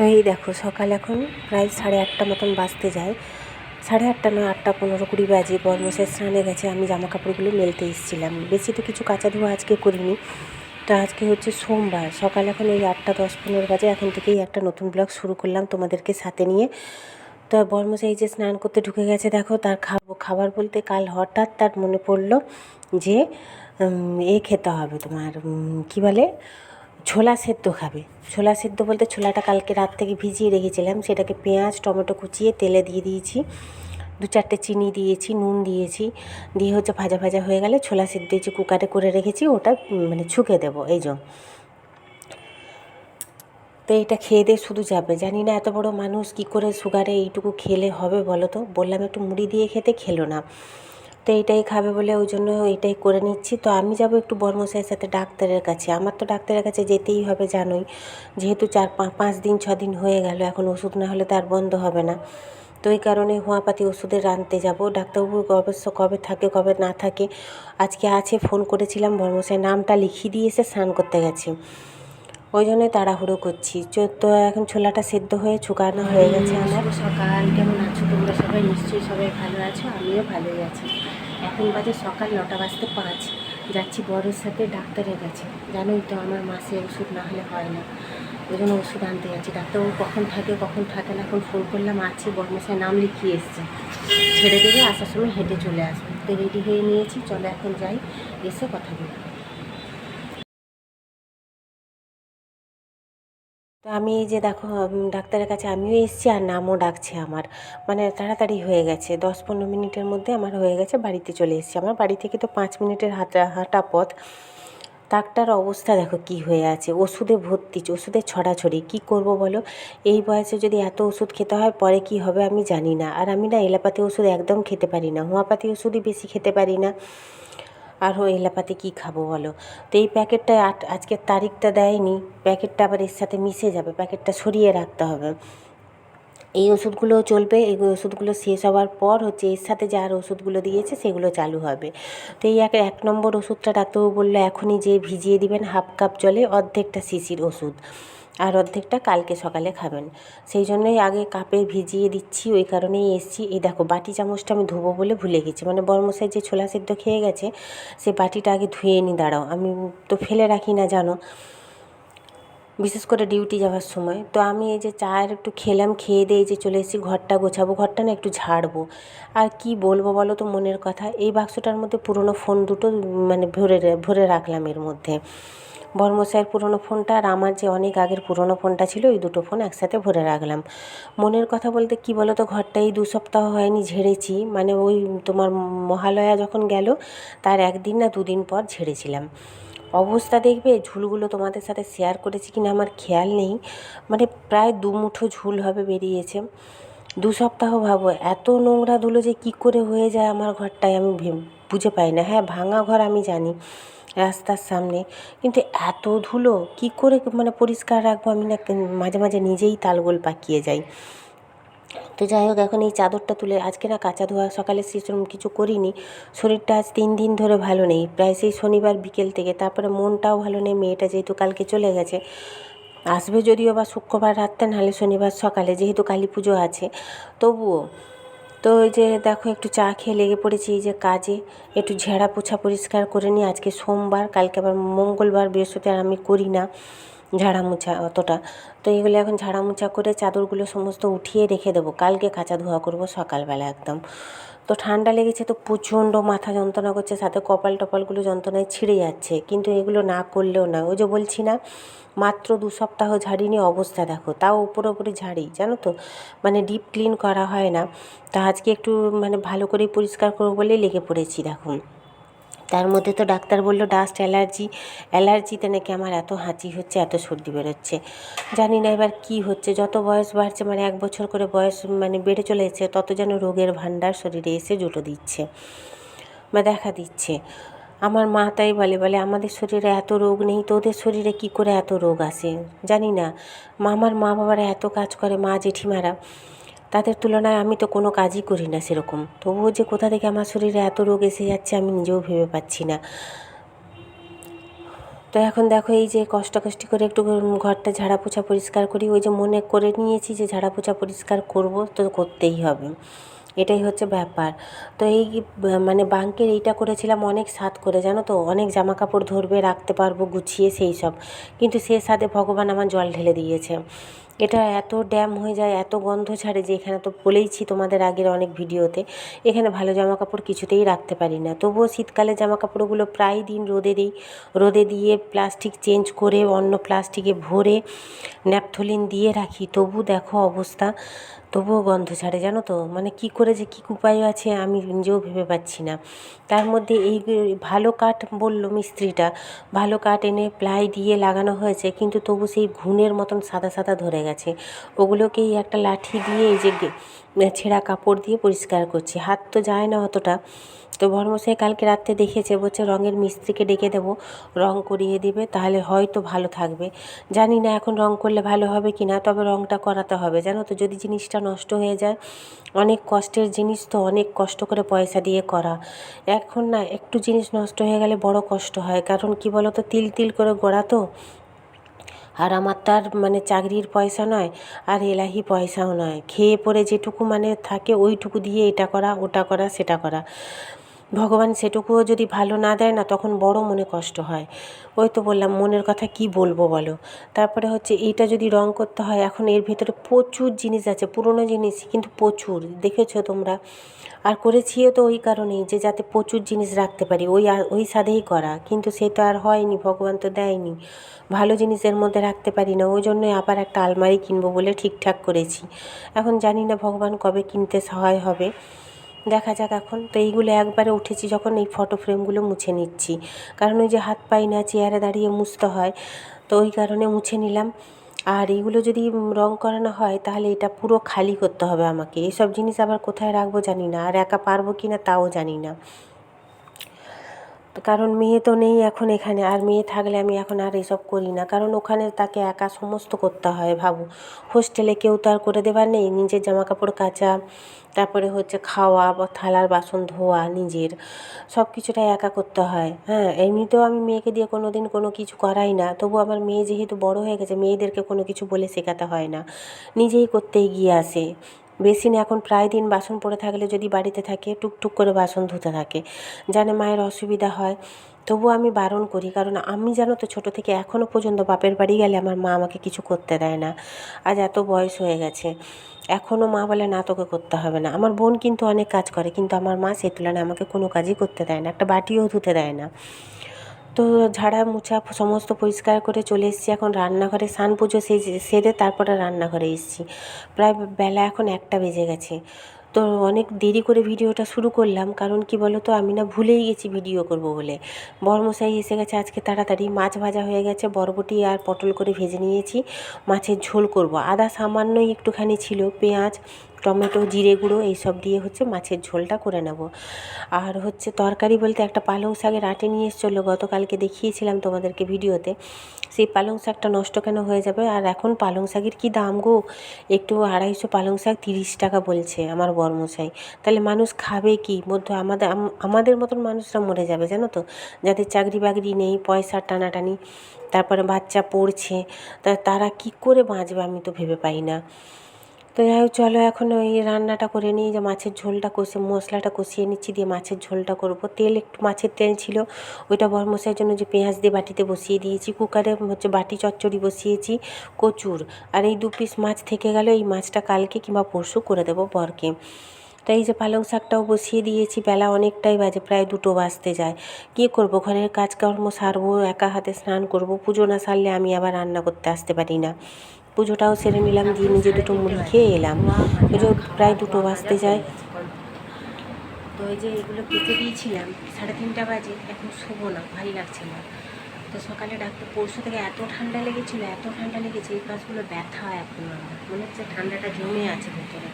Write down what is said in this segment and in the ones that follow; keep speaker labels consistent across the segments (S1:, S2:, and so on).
S1: তো এই দেখো, সকাল এখন প্রায় সাড়ে আটটা মতন বাজতে যায়। সাড়ে আটটা নয় আটটা পনেরো কুড়ি বাজে, বর্মশের স্নানে গেছে, আমি জামা কাপড়গুলো মেলতে এসেছিলাম। বেশি তো কিছু কাঁচা ধোয়া আজকে করিনি। তো আজকে হচ্ছে সোমবার। সকাল এখন ওই আটটা দশ পনেরো বাজে, এখন থেকেই একটা নতুন ব্লগ শুরু করলাম তোমাদেরকে সাথে নিয়ে। তো বর্মশা এই যে স্নান করতে ঢুকে গেছে, দেখো তার খাব। খাবার বলতে কাল হঠাৎ তার মনে পড়ল যে এ খেতে হবে তোমার কী বলে? ছোলা সেদ্ধ খাবে। ছোলা সেদ্ধ বলতে ছোলাটা কালকে রাত থেকে ভিজিয়ে রেখেছিলাম। সেটাকে পেঁয়াজ, টমেটো কুচিয়ে তেলে দিয়ে দিয়েছি। দু চারটে চিনি দিয়েছি, নুন দিয়েছি। দিয়ে হচ্ছে ভাজা ভাজা হয়ে গেলে ছোলা সেদ্ধ যে কুকারে করে রেখেছি, ওটা মানে ছুকে দেবো, এই জন্য তো এইটা খেয়ে দিয়ে শুধু যাবে। জানি না এত বড় মানুষ কি করে সুগারে এইটুকু খেলে হবে বলো তো? বললাম একটু মুড়ি দিয়ে খেতে, খেলো না। তো এইটাই খাবে বলে ওই জন্য এইটাই করে নিচ্ছি। তো আমি যাব একটু বর্মশাইয়ের সাথে ডাক্তারের কাছে। আমার তো ডাক্তারের কাছে যেতেই হবে, জানোই। যেহেতু চার পাঁচ দিন, ছ দিন হয়ে গেল, এখন ওষুধ না হলে তো আর বন্ধ হবে না। তো এই কারণে হোমিওপ্যাথি ওষুধের আনতে যাব। ডাক্তারবাবু অবশ্য কবে থাকে, কবে না থাকে, আজকে আছে, ফোন করেছিলাম, বর্মশাই নামটা লিখিয়ে দিয়ে এসে স্নান করতে গেছে। ওই জন্যই তাড়াহুড়ো করছি। তো এখন ছোলাটা সেদ্ধ হয়ে, শুকানো হয়ে গেছে আমার। সকাল। কেমন আছো তোমরা সবাই? নিশ্চয়ই সবাই ভালো আছো, আমিও ভালোই আছি। এখন বাজে সকাল নটা বাজতে পাঁচ। যাচ্ছি বড়ের সাথে, ডাক্তারের কাছে। জানোই তো আমার মাসে ওষুধ না হলে হয় না। ওই জন্য ওষুধ আনতে যাচ্ছি। ডাক্তারবাবু কখন থাকে কখন থাকে না, এখন ফোন করলাম, আছি বর্মশায় নাম লিখিয়ে এসছে। ছেড়ে দেবে, আসার সময় হেঁটে চলে আসবে। তো রেডি হয়ে নিয়েছি, চলো এখন যাই, এসে কথা বলি। তো আমি যে দেখো ডাক্তারের কাছে আমিও এসেছি আর নামও ডাকছে আমার। মানে তাড়াতাড়ি হয়ে গেছে। দশ পনেরো মিনিটের মধ্যে আমার হয়ে গেছে, বাড়িতে চলে এসেছি। আমার বাড়ি থেকে তো পাঁচ মিনিটের হাঁটা হাঁটা পথ। ডাক্তার অবস্থা দেখো কি হয়ে আছে। ওষুধে ভর্তি, ওষুধে ছড়াছড়ি। কি করব বলো? এই বয়সে যদি এত ওষুধ খেতে হয়, পরে কি হবে আমি জানি না। আর আমি না এলাপাতি ওষুধ একদম খেতে পারি না। হোমিওপ্যাথি ওষুধই বেশি খেতে পারি না। আর এলাপাতে কী খাব বলো? তো এই প্যাকেটটা আট আজকের তারিখটা দেয়নি। প্যাকেটটা আবার এর সাথে মিশে যাবে, প্যাকেটটা সরিয়ে রাখতে হবে। এই ওষুধগুলোও চলবে, এই ওষুধগুলো শেষ হওয়ার পর হচ্ছে এর সাথে যে আর ওষুধগুলো দিয়েছে সেগুলো চালু হবে। তো এই এক এক নম্বর ওষুধটা ডাক্তারবাবু বলল, এখনই যে ভিজিয়ে দিবেন, হাফ কাপ জলে অর্ধেকটা শিশির ওষুধ। আর অর্ধেকটা কালকে সকালে খাবেন। সেই জন্যই আগে কাপে ভিজিয়ে দিচ্ছি, ওই কারণেই এসছি। এই দেখো, বাটি চামচটা আমি ধোবো বলে ভুলে গেছি। মানে বর্মশাই যে ছোলা সেদ্ধ খেয়ে গেছে, সে বাটিটা আগে ধুয়ে নি, দাঁড়াও। আমি তো ফেলে রাখি না, জানো? বিশেষ করে ডিউটি যাওয়ার সময়। তো আমি এই যে চায়ের একটু খেলাম, খেয়ে দিয়ে যে চলে এসেছি, ঘরটা গোছাবো। ঘরটা না একটু ঝাড়বো। আর কি বলব বলো তো মনের কথা? এই বাক্সটার মধ্যে পুরনো ফোন দুটো মানে ভরে ভরে রাখলাম এর মধ্যে। বর্মশাইয়ের পুরনো ফোনটা আর আমার যে অনেক আগের পুরনো ফোনটা ছিল, ওই দুটো ফোন একসাথে ভরে রাখলাম। মনের কথা বলতে কি বলো তো ঘরটা এই দু সপ্তাহ হয়নি ঝেড়েছি মানে ওই তোমার মহালয়া যখন গেল, তার একদিন না দুদিন পর ঝেড়েছিলাম। অবস্থা দেখবে, ঝুলগুলো তোমাদের সাথে শেয়ার করেছি কিনা আমার খেয়াল নেই মানে প্রায় দু মুঠো ঝুল হবে বেরিয়েছে। দু সপ্তাহ ভাবো, এত নোংরা ধুলো যে কি করে হয়ে যায় আমার ঘরটায় আমি বুঝে পাই না। হ্যাঁ ভাঙা ঘর আমি জানি। রাস্তার সামনে। কিন্তু এত ধুলো, কি করে মানে পরিষ্কার রাখব? আমি না মাঝে মাঝে নিজেই তালগোল পাকিয়ে যাই। তো যাই হোক, এখন এই চাদরটা তুলে, আজকে না কাঁচা ধোয়া, সকালে সেরকম কিছু করিনি। শরীরটা আজ তিন দিন ধরে ভালো নেই। প্রায় সেই শনিবার বিকেল থেকে, তারপরে মনটাও ভালো নেই, মেয়েটা যেহেতু কালকে চলে গেছে। আসবে যদিও বা শুক্রবার রাত্রে, নাহলে শনিবার সকালে, যেহেতু কালী পুজো আছে। তবুও তো ওই যে দেখো একটু চা খেয়ে লেগে পড়েছি, এই যে কাজে। একটু ঝেড়া পোছা পরিষ্কার করে নিই। আজকে সোমবার, কালকে আবার মঙ্গলবার বৃহস্পতিবার আমি করি না। ঝাড়া মোছা অতটা। তো এগুলো এখন ঝাড়া মোছা করে চাদরগুলো সমস্ত উঠিয়ে রেখে দেবো। কালকে কাঁচা ধোয়া করব, সকালবেলা একদম। তো ঠান্ডা লেগেছে তো প্রচণ্ড মাথা যন্ত্রণা করছে, সাথে কপাল টপালগুলো যন্ত্রণায় ছিঁড়ে যাচ্ছে। কিন্তু এগুলো না করলেও না। ওই যে বলছি না, মাত্র দু সপ্তাহ ঝাড়িনি, অবস্থা দেখো। তাও উপরে উপরে ঝাড়ি, জানো তো? মানে ডিপ ক্লিন করা হয় না। তা আজকে একটু মানে ভালো করে পরিষ্কার করব বলেই লেগে পড়েছি, দেখুন। তার মধ্যে তো ডাক্তার বলল, ডাস্ট অ্যালার্জি। অ্যালার্জিতে নাকি আমার এত হাঁচি হচ্ছে, এত সর্দি বেরোচ্ছে। জানি না এবার কি হচ্ছে, যত বয়স বাড়ছে মানে এক বছর করে বয়স মানে বেড়ে চলেছে, তত যেন রোগের ভাণ্ডার শরীরে এসে জুটো দিচ্ছে, বা দেখা দিচ্ছে। আমার মা তাই বলে বলে, আমাদের শরীরে এত রোগ নেই, তো ওদের শরীরে কি করে এত রোগ আসে? জানি না। মা আমার মা বাবারা এত কাজ করে, মা জেঠিমারা তাদের তুলনায় আমি তো কোনো কাজই করি না সেরকম। তবুও যে কোথা থেকে আমার শরীরে এত রোগ এসে যাচ্ছে আমি নিজেও ভেবে পাচ্ছি না। তো এখন দেখো এই যে কষ্টাকষ্টি করে একটু ঘরটা ঝাড়া পোছা পরিষ্কার করি। ওই যে মনে করে নিয়েছি যে ঝাড়া পোছা পরিষ্কার করব, তো করতেই হবে। এটাই হচ্ছে ব্যাপার। তো এই মানে বাঙ্কের এইটা করেছিলাম অনেক স্বাদ করে, জানো তো? অনেক জামা কাপড় ধরবে, রাখতে পারব, গুছিয়ে সেই সব। কিন্তু সে স্বাদে ভগবান আমার জল ঢেলে দিয়েছে। এটা এত ড্যাম হয়ে যায়, এত গন্ধ ছাড়ে যে এখানে তো বলেইছি তোমাদের আগের অনেক ভিডিওতে, এখানে ভালো জামা কাপড় কিছুতেই রাখতে পারি না। তবুও শীতকালে জামা কাপড়গুলো প্রায় দিন রোদে দিই, রোদে দিয়ে প্লাস্টিক চেঞ্জ করে, অন্য প্লাস্টিকে ভরে ন্যাপথলিন দিয়ে রাখি। তবু দেখো অবস্থা, তবুও গন্ধ ছাড়ে, জানো তো? মানে কি করে যে, কী উপায় আছে আমি নিজেও ভেবে পাচ্ছি না। তার মধ্যে এই ভালো কাঠ বলল মিস্ত্রিটা, ভালো কাঠ এনে প্লাই দিয়ে লাগানো হয়েছে, কিন্তু তবু সেই ঘুণের মতন সাদা সাদা ধরে গেছে। ওগুলোকেই একটা লাঠি দিয়ে এই যে ছেঁড়া কাপড় দিয়ে পরিষ্কার করছি। হাত তো যায় না অতটা। তো বড়মশাই কালকে রাত্রে দেখেছে বলছে রঙের মিস্ত্রিকে ডেকে দেবো। রং করিয়ে দিবে, তাহলে হয়তো ভালো থাকবে। জানি না এখন রং করলে ভালো হবে কি না তবে রংটা করাতে হবে। জানো তো, যদি জিনিসটা নষ্ট হয়ে যায়, অনেক কষ্টের জিনিস তো অনেক কষ্ট করে পয়সা দিয়ে করা। এখন না, একটু জিনিস নষ্ট হয়ে গেলে বড় কষ্ট হয়। কারণ কি বলো তো তিল তিল করে গড়া তো। আর আমার তার মানে চাকরির পয়সা নয়, আর এলাহি পয়সাও নয়। খেয়ে পরে যেটুকু মানে থাকে, ওইটুকু দিয়ে এটা করা, ওটা করা, সেটা করা। ভগবান সেটুকুও যদি ভালো না দেয় না, তখন বড় মনে কষ্ট হয়। ওই তো বললাম, মনের কথা কি বলব বলো? তারপরে হচ্ছে, এইটা যদি রং করতে হয়, এখন এর ভেতরে প্রচুর জিনিস আছে, পুরনো জিনিস, কিন্তু প্রচুর। দেখেছ তোমরা? আর করেছিও তো ওই কারণেই যে, যাতে প্রচুর জিনিস রাখতে পারি। ওই ওই সাধেই করা। কিন্তু সে তো আর হয়নি, ভগবান তো দেয়নি। ভালো জিনিসের মধ্যে রাখতে পারি না, ওই জন্যই আবার একটা আলমারি কিনবো বলে ঠিকঠাক করেছি। এখন জানি না ভগবান কবে কিনতে সহায় হবে। দেখা যাক এখন। তো এইগুলো একবারে উঠেছি যখন এই ফটো ফ্রেমগুলো মুছে নিচ্ছি। কারণ ওই যে হাত পাই না, চেয়ারে দাঁড়িয়ে মুছতে হয়, তো ওই কারণে মুছে নিলাম। আর এইগুলো যদি রং করানো হয়, তাহলে এটা পুরো খালি করতে হবে আমাকে। এসব জিনিস আবার কোথায় রাখব জানি না। আর একা পারব কি না, তাও জানি না। কারণ মেয়ে তো নেই এখন এখানে, আর মেয়ে থাকলে আমি এখন আর এসব করি না। কারণ ওখানে তাকে একা সমস্ত করতে হয় ভাবো। হোস্টেলে কেউ তো আর করে দেবার নেই, নিজের জামা কাপড় কাচা, তারপরে হচ্ছে খাওয়া, বা থালার বাসন ধোয়া নিজের, সব কিছুটাই একা করতে হয়। হ্যাঁ এমনিতেও আমি মেয়েকে দিয়ে কোনো দিন কোনো কিছু করাই না। তবু আমার মেয়ে যেহেতু বড় হয়ে গেছে, মেয়েদেরকে কোনো কিছু বলে শেখাতে হয় না। নিজেই করতে এগিয়ে আসে। বেসিনে এখন প্রায় দিন বাসন পড়ে থাকলে যদি বাড়িতে থাকে, টুকটুক করে বাসন ধুতে থাকে। জানে মায়ের অসুবিধা হয়। তবু আমি বারণ করি, কারণ আমি জানো তো ছোটো থেকে এখনও পর্যন্ত বাপের বাড়ি গেলে আমার মা আমাকে কিছু করতে দেয় না। আজ এত বয়স হয়ে গেছে। এখনও মা বলে, না, তোকে করতে হবে না। আমার বোন কিন্তু অনেক কাজ করে, কিন্তু আমার মা সে তুলনায় আমাকে কোনো কাজই করতে দেয় না। একটা বাটিও ধুতে দেয় না। তো ঝাড়া মোছা সমস্ত পরিষ্কার করে চলে এসেছি। এখন রান্নাঘরে স্নান পুজো সেই সেরে তারপরে রান্নাঘরে এসেছি। প্রায় বেলা এখন একটা বেজে গেছে। তো অনেক দেরি করে ভিডিওটা শুরু করলাম, কারণ কি বলো তো আমি না ভুলেই গেছি ভিডিও করব বলে। বরমশাই এসে গেছে আজকে তাড়াতাড়ি। মাছ ভাজা হয়ে গেছে, বরবটি আর পটল করে ভেজে নিয়েছি। মাছের ঝোল করব। আদা সামান্যই একটুখানি ছিল, পেঁয়াজ টমেটো, জিরে গুঁড়ো এইসব দিয়ে হচ্ছে মাছের ঝোলটা করে নেব। আর হচ্ছে তরকারি বলতে একটা পালং শাকের আটে নিয়ে এসেছিল, গতকালকে দেখিয়েছিলাম তোমাদেরকে ভিডিওতে। সেই পালং শাকটা নষ্ট কেন হয়ে যাবে? আর এখন পালং শাকের কী দাম গো? একটু আড়াইশো পালং শাক তিরিশ টাকা বলছে আমার বরমশাই। তাহলে মানুষ খাবে কি? মধ্য আমাদের আমাদের মতন মানুষরা মরে যাবে, জানো তো? যাদের চাকরি বাকরি নেই, পয়সার টানাটানি, তারপরে বাচ্চা পড়ছে, তা, তারা কি করে বাঁচবে আমি তো ভেবে পাই না। তো যাই হোক, চলো এখন ওই রান্নাটা করে নিই। যে মাছের ঝোলটা কষে, মশলাটা কষিয়ে নিচ্ছি দিয়ে মাছের ঝোলটা করব। তেল একটু মাছের তেল ছিল, ওইটা বর বরমশাইয়ের জন্য যে পেঁয়াজ দিয়ে বাটিতে বসিয়ে দিয়েছি। কুকারে হচ্ছে বাটি চচ্চড়ি বসিয়েছি, কচুর। আর এই দু পিস মাছ থেকে গেল, এই মাছটা কালকে কিংবা পরশু করে দেবো বরকে। তো এই যে পালং শাকটাও বসিয়ে দিয়েছি, বেলা অনেকটাই বাজে, প্রায় দুটো বাজতে যায়। কী করব, ঘরের কাজকর্ম সারবো, একা হাতে স্নান করব, পুজো না সারলে আমি আবার রান্না করতে আসতে পারি না। পুজোটাও সেরে নিলাম, দিয়ে নিজে দুটো মুড়ি খেয়ে এলাম। পুজো প্রায় দুটো বাজতে যায়। তো এই যে এগুলো কেটে দিয়েছিলাম, সাড়ে তিনটা বাজে, এখন শোবো না ভালো লাগছে না। তো সকালে ডাক্তার, পরশু থেকে এত ঠান্ডা লেগেছিলো, এত ঠান্ডা লেগেছে, এই পাশগুলো ব্যথা এখন আমার। মনে হচ্ছে ঠান্ডাটা জমে আছে ভেতরে।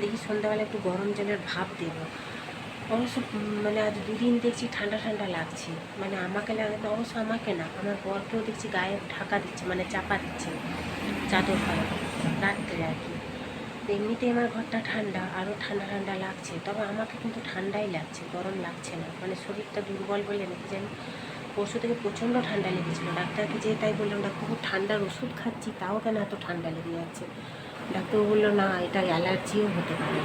S1: দেখি সন্ধ্যাবেলা একটু গরম জলের ভাব দেবো। অবশ্য মানে আজ দুদিন দেখছি ঠান্ডা ঠান্ডা লাগছে। মানে আমাকে লাগে অবশ্য আমাকে না, আমার বরকেও দেখছি গায়ে ঢাকা দিচ্ছে মানে চাপা দিচ্ছে। চাদর ফাদর রাত্রে আর কি। তো এমনিতেই আমার ঘরটা ঠান্ডা আরও ঠান্ডা ঠান্ডা লাগছে। তবে আমাকে কিন্তু ঠান্ডাই লাগছে, গরম লাগছে না। মানে শরীরটা দুর্বল বলে নাকি জানি? পরশু থেকে প্রচণ্ড ঠান্ডা লেগেছিলো। ডাক্তারকে যে তাই বললাম, ডাক্তার, খুব ঠান্ডার ওষুধ খাচ্ছি, তাও কেন এত ঠান্ডা লেগে যাচ্ছে? ডাক্তার বলল, না, এটা অ্যালার্জিও হতে পারে।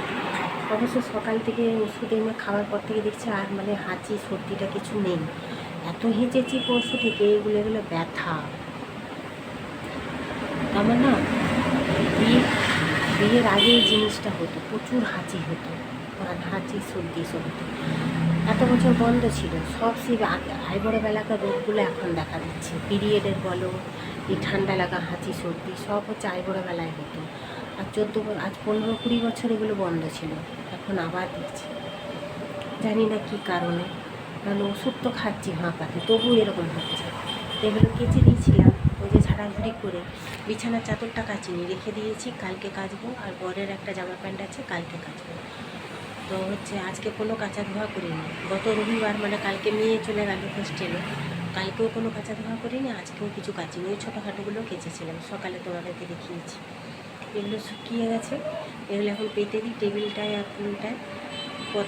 S1: অবশ্য সকাল থেকে ওষুধ এনে খাওয়ার পর থেকে দেখছি আর মানে হাঁচি, সর্দিটা কিছু নেই। এত হেঁচেছি পরশু থেকে এগুলো এগুলো ব্যথা। আমার না বিয়ে, বিয়ের আগে এই জিনিসটা হতো, প্রচুর হাঁচি হতো আর হাঁচি সর্দি হতো এত বছর বন্ধ ছিল, সব সেই আইবড় বেলাকার রোগগুলো এখন দেখা দিচ্ছে। পিরিয়ডের বলো, এই ঠান্ডা লাগা, হাঁচি সর্দি, সব হচ্ছে আইবড় বেলায় হতো। আর চোদ্দ আজ পনেরো কুড়ি বছর এগুলো বন্ধ ছিল, এখন আবার দিচ্ছে। জানি না কী কারণে, কারণ ওষুধ তো খাচ্ছি হাঁপাতে তবু এরকম হচ্ছে। এগুলো কেচে যে ঝাড়াঝুড়ি করে। বিছানার চাদরটা কাচিনি, রেখে দিয়েছি, কালকে কাচবো, আর বরের একটা জামা প্যান্ট আছে, কালকে কাচবো। তো হচ্ছে আজকে কোনো কাঁচা ধোয়া করিনি। গত রবিবার মানে কালকে মেয়ে চলে গেল হোস্টেলে, কালকেও কোনো কাঁচা ধোয়া করিনি, আজকেও কিছু কাচিনি। ওই ছোটোখাটোগুলো কেচেছিলাম, সকালে তোমাদেরকে দেখিয়েছি। এগুলো শুকিয়ে গেছে, এগুলো এখন পেতে দিই, টেবিলটায় আর ফুলটায়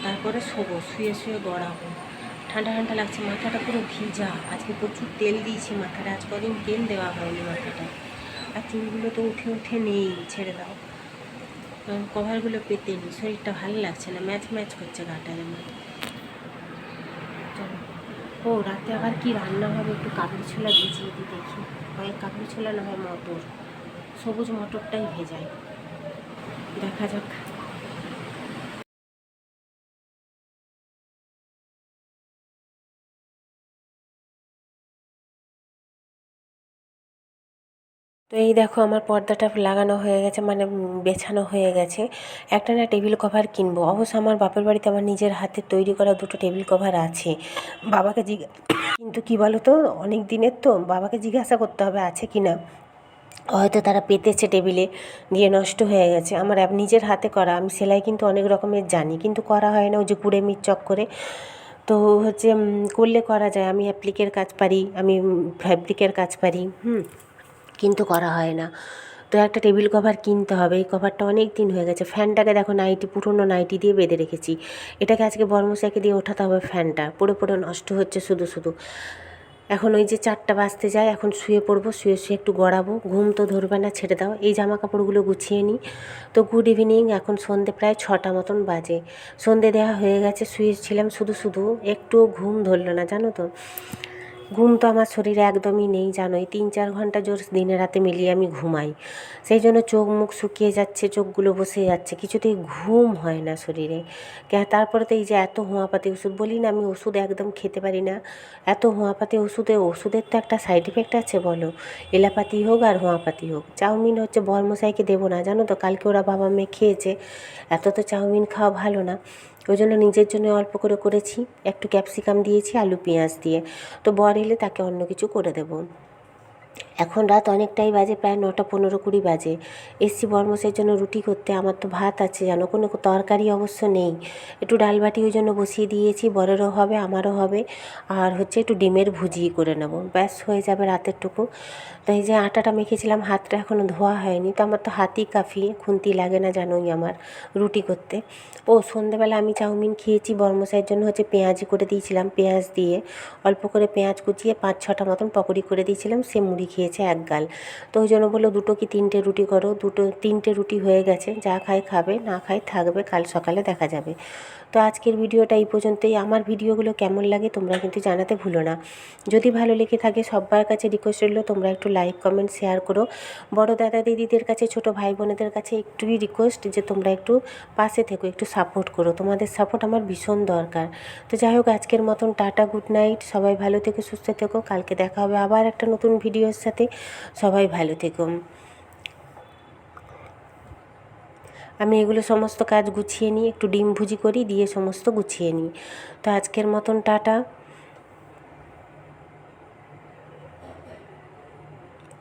S1: তারপরে শোবো, শুয়ে শুয়ে গড়াবো। ঠান্ডা ঠান্ডা লাগছে, মাথাটা পুরো ভিজা। আজকে প্রচুর তেল দিয়েছি, মাথাটা আজ কদিন তেল দেওয়া হয়নি মাথাটা। আর চুলগুলো তো উঠে উঠে নেই, ছেড়ে দাও। কভারগুলো পেতে নিই, শরীরটা ভালো লাগছে না, ম্যাচ ম্যাচ করছে গাটা যেমন ও, রাতে আবার কি রান্না হবে? একটু কাবলি ছোলা ভিজিয়ে দিই দেখি। হয় কাবলি ছোলা না হয় মটর? সবুজ মটরটাই ভেজাই। দেখা যাক। তো এই দেখো আমার পর্দাটা লাগানো হয়ে গেছে মানে বেছানো হয়ে গেছে। একটা না টেবিল কভার কিনবো। অবশ্য আমার বাপের বাড়িতে আমার নিজের হাতে তৈরি করা দুটো টেবিল কভার আছে। বাবাকে জিজ্ঞা কিন্তু কী বলো তো অনেক দিনের তো, বাবাকে জিজ্ঞাসা করতে হবে আছে কি না। হয়তো তারা পেতেছে টেবিলে, দিয়ে নষ্ট হয়ে গেছে। আমার নিজের হাতে করা। আমি সেলাই কিন্তু অনেক রকমের জানি, কিন্তু করা হয় না, ওই যে কুড়ে মিট চক করে। তো হচ্ছে করলে করা যায়। আমি অ্যাপ্লিকের কাজ পারি, আমি ফ্যাব্রিকের কাজ পারি, হুম। কিন্তু করা হয় না। তো একটা টেবিল কভার কিনতে হবে। এই কভারটা অনেক দিন হয়ে গেছে। ফ্যানটাকে দেখো নাইটি, পুরনো নাইটি দিয়ে বেঁধে রেখেছি। এটাকে আজকে বর্মশাইকে দিয়ে ওঠাতে হবে ফ্যানটা। পুরো পুরো নষ্ট হচ্ছে শুধু শুধু। এখন ওই যে চারটা বাজতে যায়, এখন শুয়ে পড়ব, শুয়ে শুয়ে একটু গড়াবো। ঘুম তো ধরবে না, ছেড়ে দাও। এই জামা কাপড়গুলো গুছিয়ে নিই। তো গুড ইভিনিং। এখন সন্ধে প্রায় ছটা মতন বাজে। সন্ধে দেওয়া হয়ে গেছে, শুয়েছিলাম শুধু শুধু। একটুও ঘুম ধরলো না, জানো তো। ঘুম তো আমার শরীরে একদমই নেই, জানোই। তিন চার ঘণ্টা জোর দিনে রাতে মিলিয়ে আমি ঘুমাই। সেই জন্য চোখ মুখ শুকিয়ে যাচ্ছে, চোখগুলো বসে যাচ্ছে। কিছুতেই ঘুম হয় না শরীরে। তারপরে তো এই যে এত হোঁয়াপাতি ওষুধ বলি না, আমি ওষুধ একদম খেতে পারি না। এত হোঁয়াপাতি ওষুধে, ওষুধের তো একটা সাইড এফেক্ট আছে বলো। এলাপাতি হোক আর হোঁয়াপাতি হোক। চাউমিন হচ্ছে বর্মশাইকে দেবো না, জানো তো? কালকে ওরা বাবা মেয়ে খেয়েছে। এত তো চাউমিন খাওয়া ভালো না। ওই জন্য নিজের জন্য অল্প করে করেছি। একটু ক্যাপসিকাম দিয়েছি, আলু পেঁয়াজ দিয়ে। তো বর এলে তাকে অন্য কিছু করে দেবো। এখন রাত অনেকটাই বাজে, প্রায় নটা পনেরো কুড়ি বাজে। এসছি বর্মসের জন্য রুটি করতে, আমার তো ভাত আছে জানো, কোনো তরকারি অবশ্য নেই। একটু ডাল বাটি ওই জন্য বসিয়ে দিয়েছি বরেরও হবে, আমারও হবে। আর হচ্ছে একটু ডিমের ভুজি করে নেব, ব্যাস হয়ে যাবে রাতের টুকু তো এই যে আটাটা মেখেছিলাম, হাতটা এখনও ধোয়া হয়নি, তো আমার তো হাতই কাফি খুন্তি লাগে না জানোই আমার রুটি করতে। ও, সন্ধেবেলা আমি চাউমিন খেয়েছি বর্মশাইয়ের জন্য হচ্ছে পেঁয়াজি করে দিয়েছিলাম, পেঁয়াজ দিয়ে অল্প করে পেঁয়াজ কুচিয়ে পাঁচ ছটা মতন পকোড়ি করে দিয়েছিলাম, সে মুড়ি খেয়েছে এক গাল। তো ওই জন্য বলল, দুটো কি তিনটে রুটি করো? দুটো তিনটে রুটি হয়ে গেছে, যা খায় খাবে, না খায় থাকবে, কাল সকালে দেখা যাবে। তো আজকের ভিডিওটা এই পর্যন্তই। আমার ভিডিওগুলো কেমন লাগে তোমরা কিন্তু জানাতে ভুলো না। যদি ভালো লেগে থাকে সবার কাছে রিকোয়েস্ট রইল, তোমরা একটু লাইক কমেন্ট শেয়ার করো। বড় দাদা দিদিদের কাছে, ছোট ভাই বোনেদের কাছে একটুই রিকোয়েস্ট যে তোমরা একটু পাশে থেকো, একটু সাপোর্ট করো। তোমাদের সাপোর্ট আমার ভীষণ দরকার। তো যাই হোক, আজকের মতন টাটা গুড নাইট সবাই ভালো থেকো, সুস্থ থেকো। কালকে দেখা হবে আবার একটা নতুন ভিডিওর সাথে। সবাই ভালো থেকো। আমি এগুলো সমস্ত কাজ গুছিয়ে নিই, একটু ডিম ভুজি করি, দিয়ে সমস্ত গুছিয়ে নিই। তো আজকের মতন টাটা।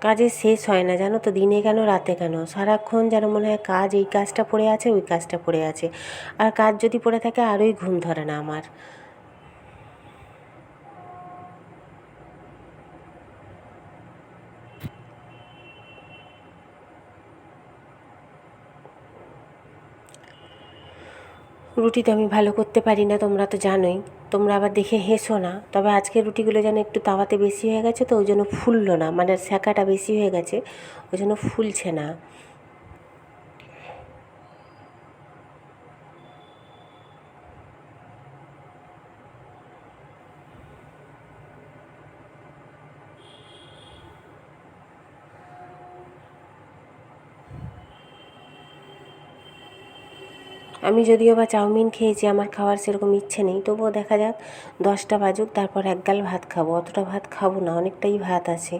S1: কাজে শেষ হয় না, জানো তো, দিনে কেন, রাতে কেন? সারাক্ষণ যেন মনে হয় কাজ, এই কাজটা পড়ে আছে, ওই কাজটা পড়ে আছে। আর কাজ যদি পড়ে থাকে, আরোই ঘুম ধরে না আমার। রুটি তো আমি ভালো করতে পারি না, তোমরা তো জানোই। তোমরা আবার দেখে হেসো না। তবে আজকের রুটিগুলো যেন একটু তাওয়াতে বেশি হয়ে গেছে তো ওই জন্য ফুললো না। মানে শেখাটা বেশি হয়ে গেছে, ওই জন্য ফুলছে না। আমি যদিও বা চাউমিন খেয়েছি, আমার খাওয়ার সেরকম ইচ্ছে নেই, তবুও দেখা যাক, দশটা বাজুক, তারপর এক গাল ভাত খাব। অতটা ভাত খাব না, অনেকটাই ভাত আছে।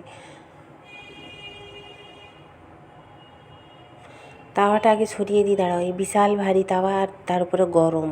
S1: তাওয়াটা আগে ছড়িয়ে দিই, দাঁড়াও, এই বিশাল ভারী তাওয়া আর তার উপরে গরম।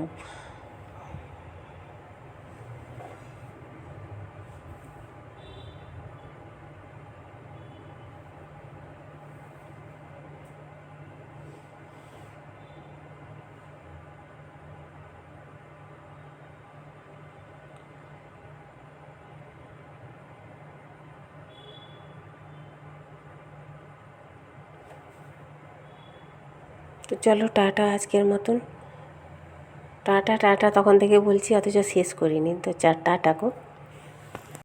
S1: তো চলো টাটা আজকের মতন। টাটা টাটা, তখন থেকে বলছি, অথচ শেষ করিনি। তো চার টাটা গো।